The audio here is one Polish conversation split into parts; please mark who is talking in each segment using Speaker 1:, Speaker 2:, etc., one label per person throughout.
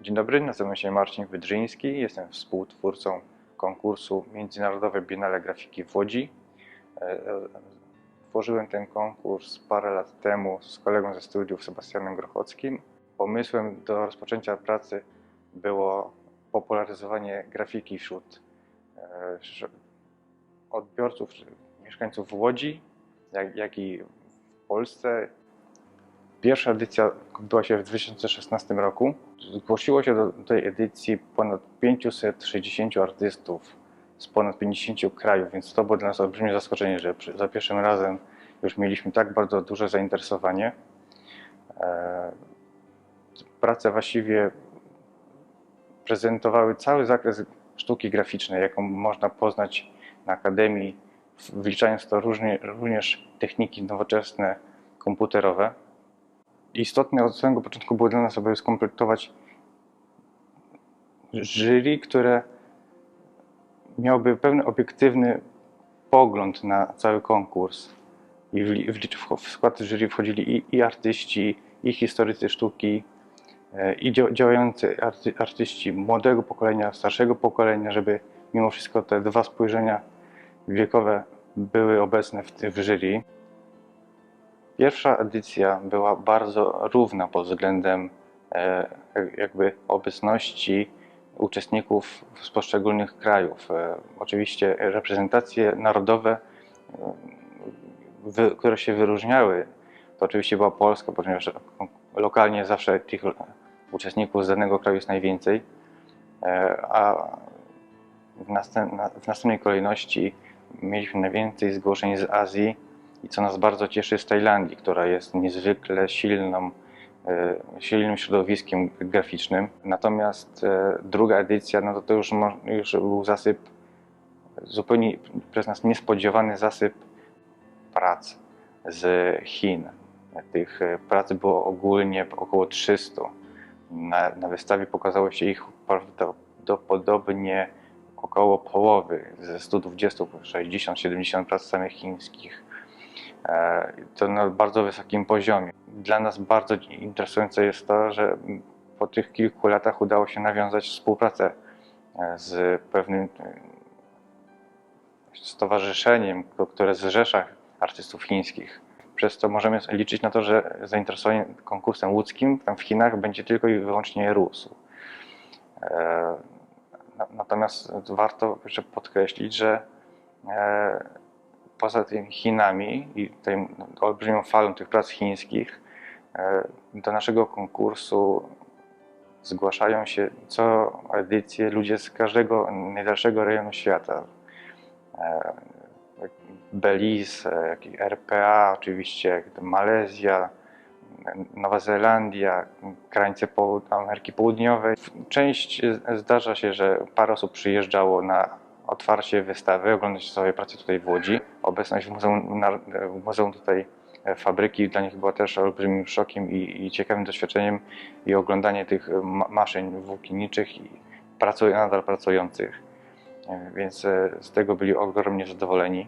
Speaker 1: Dzień dobry, nazywam się Marcin Wydrzyński, jestem współtwórcą konkursu Międzynarodowe Biennale Grafiki w Łodzi. E, e, Tworzyłem ten konkurs parę lat temu z kolegą ze studiów Sebastianem Grochockim. Pomysłem do rozpoczęcia pracy było popularyzowanie grafiki wśród e, odbiorców, mieszkańców Łodzi, jak, jak i w Polsce. Pierwsza edycja odbyła się w 2016 roku. Zgłosiło się do tej edycji ponad 560 artystów z ponad 50 krajów, więc to było dla nas olbrzymie zaskoczenie, że za pierwszym razem już mieliśmy tak bardzo duże zainteresowanie. E, Prace właściwie prezentowały cały zakres sztuki graficznej, jaką można poznać na Akademii, wliczając to również techniki nowoczesne, komputerowe. Istotne od samego początku było dla nas, aby skompletować jury, które miałoby pełny obiektywny pogląd na cały konkurs. I w, w, w skład jury wchodzili i, i artyści, i historycy sztuki, e, i dzia- działający arty, artyści młodego pokolenia, starszego pokolenia, żeby mimo wszystko te dwa spojrzenia wiekowe były obecne w, w jury. Pierwsza edycja była bardzo równa pod względem e, jakby obecności uczestników z poszczególnych krajów. E, Oczywiście reprezentacje narodowe, e, które się wyróżniały, to oczywiście była Polska, ponieważ lokalnie zawsze tych uczestników z danego kraju jest najwięcej, a w następnej kolejności mieliśmy najwięcej zgłoszeń z Azji i co nas bardzo cieszy z Tajlandii, która jest niezwykle silną, e, silnym środowiskiem graficznym. Natomiast e, druga edycja, no to, to już, już był zasyp, zupełnie przez nas niespodziewany zasyp prac z Chin. Tych e, prac było ogólnie około 300. Na, na wystawie pokazało się ich prawdopodobnie około połowy, ze 120, 60-70 prac samych chińskich. E, To na bardzo wysokim poziomie. Dla nas bardzo interesujące jest to, że po tych kilku latach udało się nawiązać współpracę e, z pewnym e, stowarzyszeniem, k- które zrzesza artystów chińskich. Przez to możemy liczyć na to, że zainteresowanie konkursem łódzkim tam w Chinach będzie tylko i wyłącznie rósł. E, na- Natomiast warto jeszcze podkreślić, że e, poza tymi Chinami i tą olbrzymią falą tych prac chińskich, e, do naszego konkursu zgłaszają się co edycję ludzie z każdego najdalszego rejonu świata. E, Belize, RPA, oczywiście Malezja, Nowa Zelandia, krańce Ameryki Południowej. Część zdarza się, że parę osób przyjeżdżało na otwarcie wystawy, oglądać swoje prace tutaj w Łodzi. Obecność w muzeum, w muzeum tutaj e, fabryki dla nich była też olbrzymim szokiem i, i ciekawym doświadczeniem i oglądanie tych e, ma- maszyn włókienniczych i pracuj, nadal pracujących. E, Więc z tego byli ogromnie zadowoleni.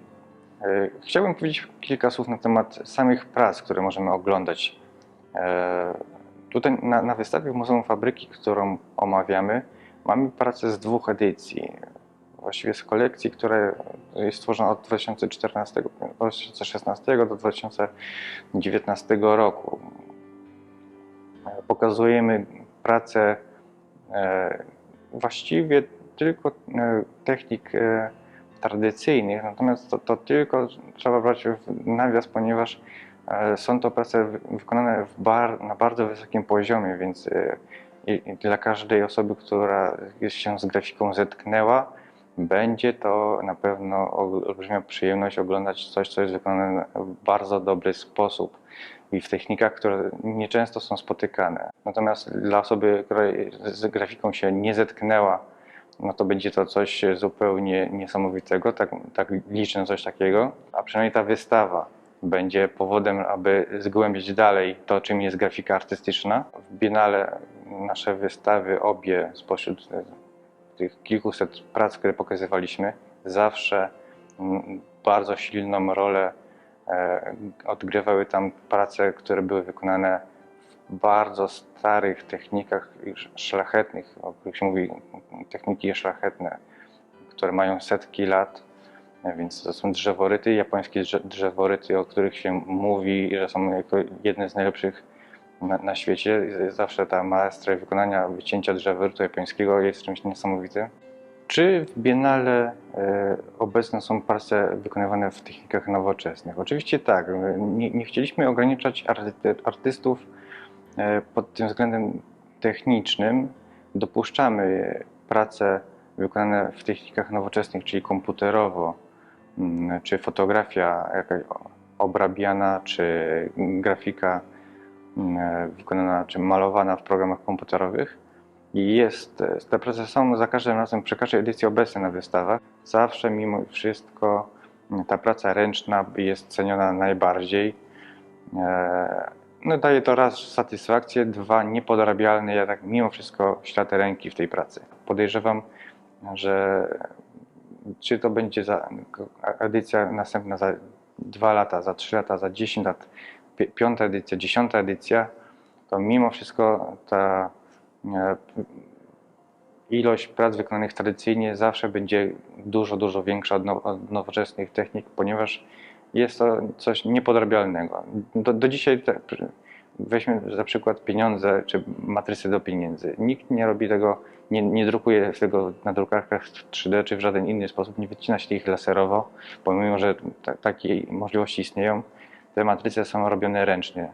Speaker 1: Chciałbym powiedzieć kilka słów na temat samych prac, które możemy oglądać. Tutaj na, na wystawie w Muzeum Fabryki, którą omawiamy, mamy pracę z dwóch edycji. Właściwie z kolekcji, która jest stworzona od 2014, 2016 do 2019 roku. Pokazujemy pracę e, właściwie tylko e, technik e, tradycyjnych, natomiast to, to tylko trzeba brać w nawias, ponieważ są to prace wy- wykonane bar, na bardzo wysokim poziomie, więc i, i dla każdej osoby, która się z grafiką zetknęła, będzie to na pewno ol- olbrzymia przyjemność oglądać coś, co jest wykonane w bardzo dobry sposób i w technikach, które nieczęsto są spotykane. Natomiast dla osoby, która z grafiką się nie zetknęła, no to będzie to coś zupełnie niesamowitego, tak, tak liczę na coś takiego, a przynajmniej ta wystawa będzie powodem, aby zgłębić dalej to, czym jest grafika artystyczna. W Biennale nasze wystawy, obie spośród tych kilkuset prac, które pokazywaliśmy, zawsze mm, bardzo silną rolę e, odgrywały tam prace, które były wykonane bardzo starych technikach szlachetnych, o których się mówi techniki szlachetne, które mają setki lat. Więc to są drzeworyty, japońskie drze- drzeworyty, o których się mówi, że są jedne z najlepszych na, świecie. Zawsze ta maestra wykonania wycięcia drzeworytu japońskiego jest czymś niesamowitym. Czy w Biennale e, obecne są prace wykonywane w technikach nowoczesnych? Oczywiście tak. Nie, nie chcieliśmy ograniczać arty, artystów e, pod tym względem technicznym. Dopuszczamy prace wykonane w technikach nowoczesnych, czyli komputerowo, mm, czy fotografia jakaś obrabiana, czy grafika wykonana, czy malowana w programach komputerowych. I jest, te prace są za każdym razem, przy każdej edycji na wystawach. Zawsze mimo wszystko ta praca ręczna jest ceniona najbardziej. E, No daje to raz satysfakcję, dwa niepodrabialny jednak mimo wszystko ślad ręki w tej pracy. Podejrzewam, że czy to będzie za edycja następna za dwa lata, za trzy lata, za 10 lat, piąta edycja, dziesiąta edycja, to mimo wszystko ta e, ilość prac wykonanych tradycyjnie zawsze będzie dużo, dużo większa od, now, od nowoczesnych technik, ponieważ jest to coś niepodrabialnego. Do, do dzisiaj te, weźmy za przykład pieniądze czy matrycy do pieniędzy. Nikt nie robi tego, nie, nie drukuje tego na drukarkach 3D czy w żaden inny sposób, nie wycina się ich laserowo, pomimo że ta, takie możliwości istnieją. Te matryce są robione ręcznie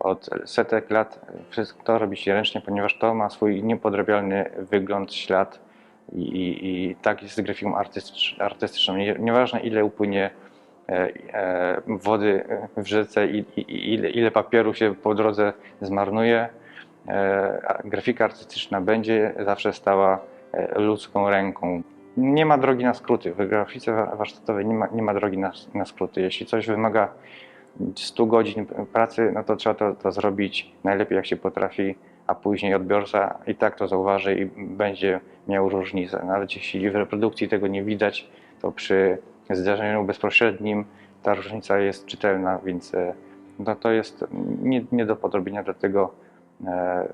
Speaker 1: od setek lat wszystko to robi się ręcznie, ponieważ to ma swój niepodrabialny wygląd, ślad i, i, i tak jest z grafiką artystycz, artystyczną. Nie, nieważne ile upłynie e, e, wody w rzece i, i, ile, ile papieru się po drodze zmarnuje, e, grafika artystyczna będzie zawsze stała e, ludzką ręką. Nie ma drogi na skróty. W grafice wa- warsztatowej nie ma, nie ma drogi na, na skróty. Jeśli coś wymaga 100 godzin pracy, no to trzeba to, to zrobić najlepiej jak się potrafi, a później odbiorca i tak to zauważy i będzie miał różnicę. Nawet jeśli w reprodukcji tego nie widać, to przy zdarzeniu bezpośrednim ta różnica jest czytelna, więc e, no to jest nie, nie do podrobienia, dlatego e,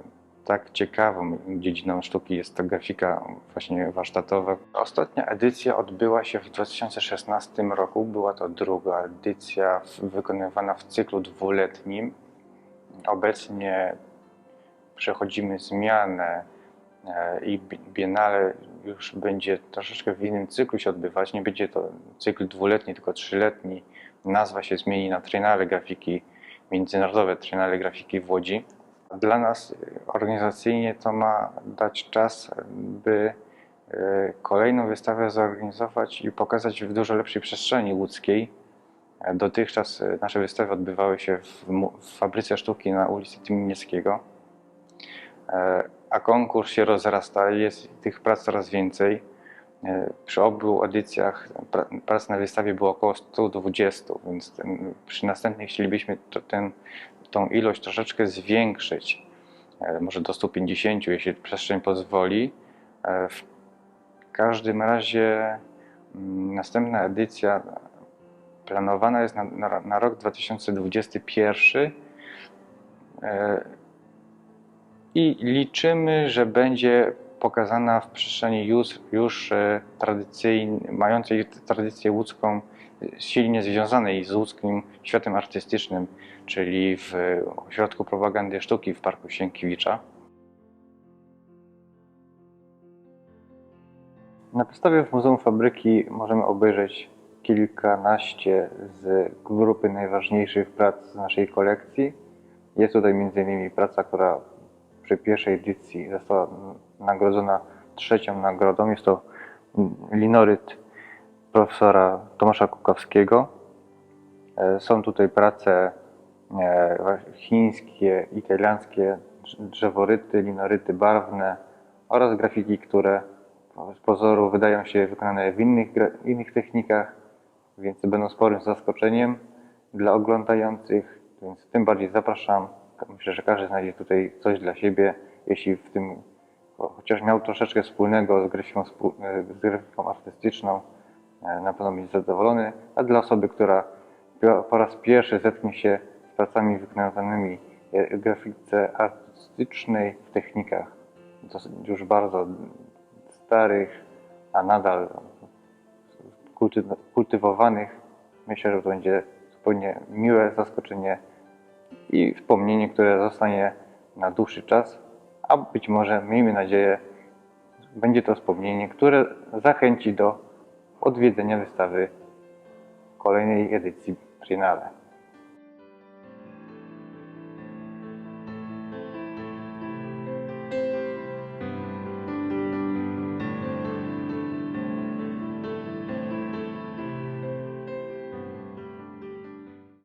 Speaker 1: tak ciekawą dziedziną sztuki jest to grafika właśnie warsztatowa. Ostatnia edycja odbyła się w 2016 roku. Była to druga edycja wykonywana w cyklu dwuletnim. Obecnie przechodzimy zmianę e, i bi- Biennale już będzie troszeczkę w innym cyklu się odbywać. Nie będzie to cykl dwuletni, tylko trzyletni. Nazwa się zmieni na Triennale Grafiki, Międzynarodowe Triennale Grafiki w Łodzi. Dla nas y, organizacyjnie to ma dać czas, by y, kolejną wystawę zorganizować i pokazać w dużo lepszej przestrzeni łódzkiej. Dotychczas y, nasze wystawy odbywały się w, w fabryce sztuki na ulicy Tymińskiego, E, a konkurs się rozrasta, jest tych prac coraz więcej. E, Przy obu edycjach pra- prac na wystawie było około 120, więc ten, przy następnej chcielibyśmy to, ten, tą ilość troszeczkę zwiększyć, e, może do 150, jeśli przestrzeń pozwoli. E, W każdym razie mm, następna edycja planowana jest na, na, na rok 2021 e, i liczymy, że będzie pokazana w przestrzeni już, już e, mającej tradycję łódzką, e, silnie związanej z łódzkim światem artystycznym, czyli w Ośrodku Propagandy Sztuki w Parku Sienkiewicza. Na wystawie w Muzeum Fabryki możemy obejrzeć kilkanaście z grupy najważniejszych prac z naszej kolekcji. Jest tutaj m.in. praca, która przy pierwszej edycji została nagrodzona trzecią nagrodą. Jest to linoryt profesora Tomasza Kukawskiego. E, Są tutaj prace e, chińskie, italiańskie, drzeworyty, linoryty barwne oraz grafiki, które z pozoru wydają się wykonane w innych, innych technikach, więc będą sporym zaskoczeniem dla oglądających, więc tym bardziej zapraszam. Myślę, że każdy znajdzie tutaj coś dla siebie, jeśli w tym cho- chociaż miał troszeczkę wspólnego z grafiką, e, z grafiką artystyczną, e, na pewno będzie zadowolony, a dla osoby, która po raz pierwszy zetknie się z pracami wykonywanymi e, grafice artystycznej, w technikach już bardzo starych, a nadal kulty- kultywowanych. Myślę, że to będzie zupełnie miłe zaskoczenie i wspomnienie, które zostanie na dłuższy czas, a być może, miejmy nadzieję, będzie to wspomnienie, które zachęci do odwiedzenia wystawy kolejnej edycji Triennale.